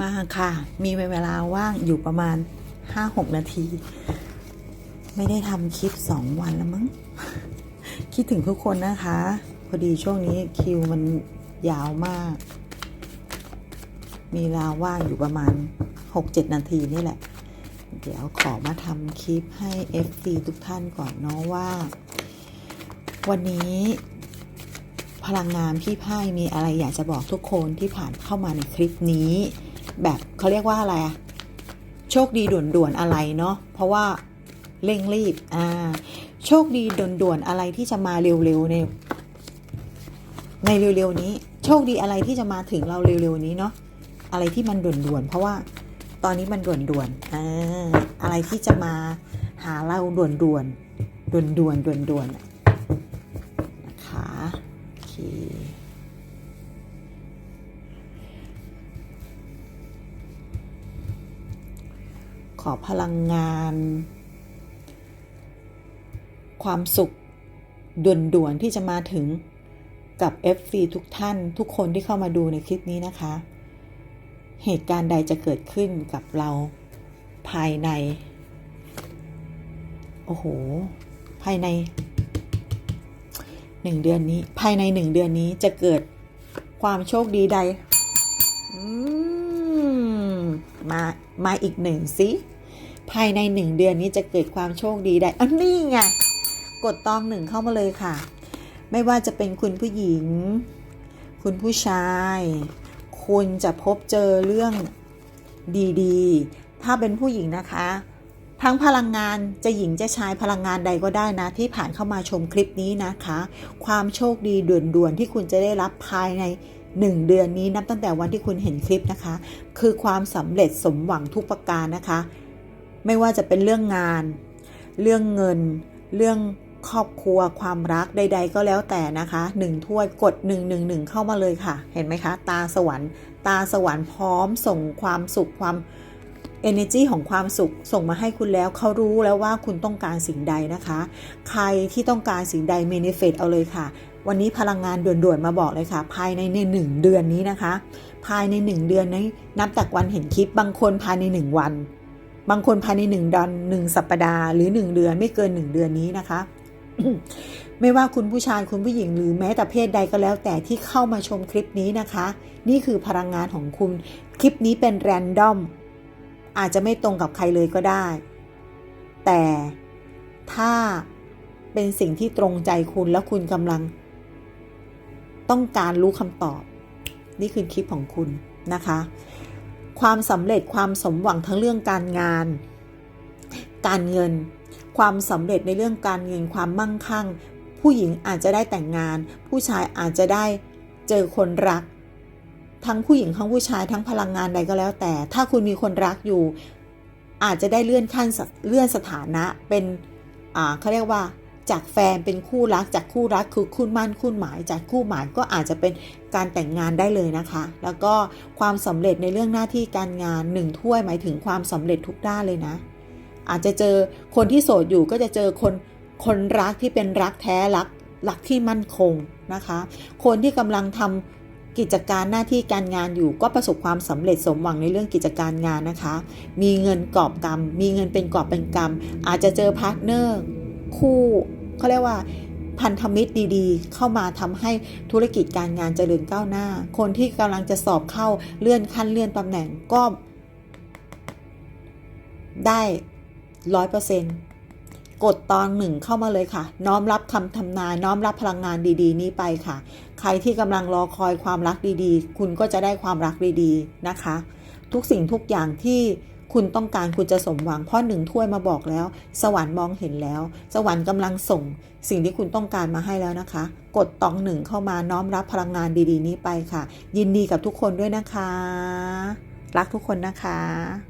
มาค่ะ มีเวลาว่างอยู่ประมาณ 5-6 นาที ไม่ได้ทำคลิป 2 วันแล้วมั้ง คิดถึงทุกคนนะคะ พอดีช่วงนี้คิวมันยาวมาก มีเวลาว่างอยู่ประมาณ 6-7 นาทีนี่แหละ เดี๋ยวขอมาทำคลิปให้ FC ทุกท่านก่อนเนาะว่า วันนี้พลังงานพี่ไพ่มีอะไรอยากจะบอกทุกคนที่ผ่านเข้ามาในคลิปนี้ แบบเขาเรียกว่าอะไรอะโชคดีด่วนๆอะไรเนาะเพราะว่าเร่งรีบอ่าโชคดีด่วนๆอะไรที่จะมาเร็วๆในในเร็วๆนี้ โชคดีอะไรที่จะมาถึงเราเร็วๆนี้เนาะอะไรที่มันด่วนๆเพราะว่าตอนนี้มันด่วนๆอ่าอะไรที่จะมาหาเราด่วนๆด่วนๆด่วนๆด่วนะนะคะโอเค ขอพลังงาน ความสุขด่วนๆที่จะมาถึงกับ FC ทุกท่านทุกคนที่เข้ามาดูในคลิปนี้นะคะ เหตุการณ์ใดจะเกิดขึ้นกับเราภายใน โอ้โห ภายในหนึ่งเดือนนี้ ภายในหนึ่งเดือนนี้จะเกิดความโชคดีใดมมามาอีกหนึ่งสิ ภายในหนึ่งเดือนนี้จะเกิดความโชคดีได้อันนี้ไงกดตองหนึ่งเข้ามาเลยค่ะ ไม่ว่าจะเป็นคุณผู้หญิง คุณผู้ชาย คุณจะพบเจอเรื่องดีๆ ถ้าเป็นผู้หญิงนะคะ ทั้งพลังงานจะหญิงจะชายพลังงานใดก็ได้นะ ที่ผ่านเข้ามาชมคลิปนี้นะคะ ความโชคดีด่วนๆที่คุณจะได้รับภายใน1เดือนนี้นับตั้งแต่วันที่คุณเห็นคลิปนะคะ คือความสำเร็จสมหวังทุกประการนะคะ ไม่ว่าจะเป็นเรื่องงาน เรื่องเงิน เรื่องครอบครัวความรักใด ๆ ก็แล้วแต่นะคะหนึ่งถ้วยกด 111 เข้ามาเลยค่ะ เห็นไหมคะ ตาสวรรค์ ตาสวรรค์พร้อมส่งความสุขความ energy ของความสุขส่งมาให้คุณแล้วเขารู้แล้วว่าคุณต้องการสิ่งใดนะคะ ใครที่ต้องการสิ่งใด manifest เอาเลยค่ะ วันนี้พลังงานด่วนๆมาบอกเลยค่ะ ภายในในหนึ่งเดือนนี้นะคะ ภายในหนึ่งเดือนนี้นับจากวันเห็นคลิปบางคนภายในหนึ่งวัน บางคนภายในหนึ่งดอนหนึ่งสัปดาห์หรือหนึ่งเดือนไม่เกินหนึ่งเดือนนี้นะคะ ไม่ว่าคุณผู้ชายคุณผู้หญิงหรือแม้แต่เพศใดก็แล้วแต่ที่เข้ามาชมคลิปนี้นะคะ นี่คือพลังงานของคุณ คลิปนี้เป็นแรนดอมอาจจะไม่ตรงกับใครเลยก็ได้ แต่ถ้าเป็นสิ่งที่ตรงใจคุณแล้วคุณกำลัง ต้องการรู้คำตอบ นี่คือคลิปของคุณนะคะ ความสำเร็จความสมหวังทั้งเรื่องการงาน การเงิน ความสำเร็จในเรื่องการเงินความมั่งคั่ง ผู้หญิงอาจจะได้แต่งงาน ผู้ชายอาจจะได้เจอคนรัก ทั้งผู้หญิงทั้งผู้ชายทั้งพลังงานใดก็แล้วแต่ ถ้าคุณมีคนรักอยู่ อาจจะได้เลื่อนขั้นเลื่อนสถานะเป็นเขาเรียกว่า จากแฟนเป็นคู่รักจากคู่รักคือคู่มั่นคู่หมาย จากคู่หมายก็อาจจะเป็นการแต่งงานได้เลยนะคะ แล้วก็ความสำเร็จในเรื่องหน้าที่การงานหนึ่งถ้วยหมายถึงความสำเร็จทุกด้านเลยนะ อาจจะเจอคนที่โสดอยู่ก็จะเจอคนคนรักที่เป็นรักแท้รักรักที่มั่นคงนะคะ คนที่กำลังทำกิจการหน้าที่การงานอยู่ก็ประสบความสำเร็จสมหวังในเรื่องกิจการงานนะคะ มีเงินกอบกำมีเงินเป็นกอบเป็นกำอาจจะเจอพาร์ทเนอร์ คู่เขาเรียกว่าพันธมิตรดีๆ เข้ามาทำให้ธุรกิจการงานเจริญก้าวหน้า คนที่กำลังจะสอบเข้าเลื่อนขั้นเลื่อนตำแหน่งก็ได้ร้อยเปอร์เซ็นต์กดตอนหนึ่งเข้ามาเลยค่ะ น้อมรับคำทำนายน้อมรับพลังงานดี ๆ นี้ไปค่ะ ใครที่กำลังรอคอยความรักดีๆ คุณก็จะได้ความรักดีๆนะคะ ทุกสิ่งทุกอย่างที่ คุณต้องการคุณจะสมหวังเพราะหนึ่งถ้วยมาบอกแล้ว สวรรค์มองเห็นแล้ว สวรรค์กำลังส่ง สิ่งที่คุณต้องการมาให้แล้วนะคะ กดตองหนึ่งเข้ามาน้อมรับพลังงานดีๆ นี้ไปค่ะ ยินดีกับทุกคนด้วยนะคะ รักทุกคนนะคะ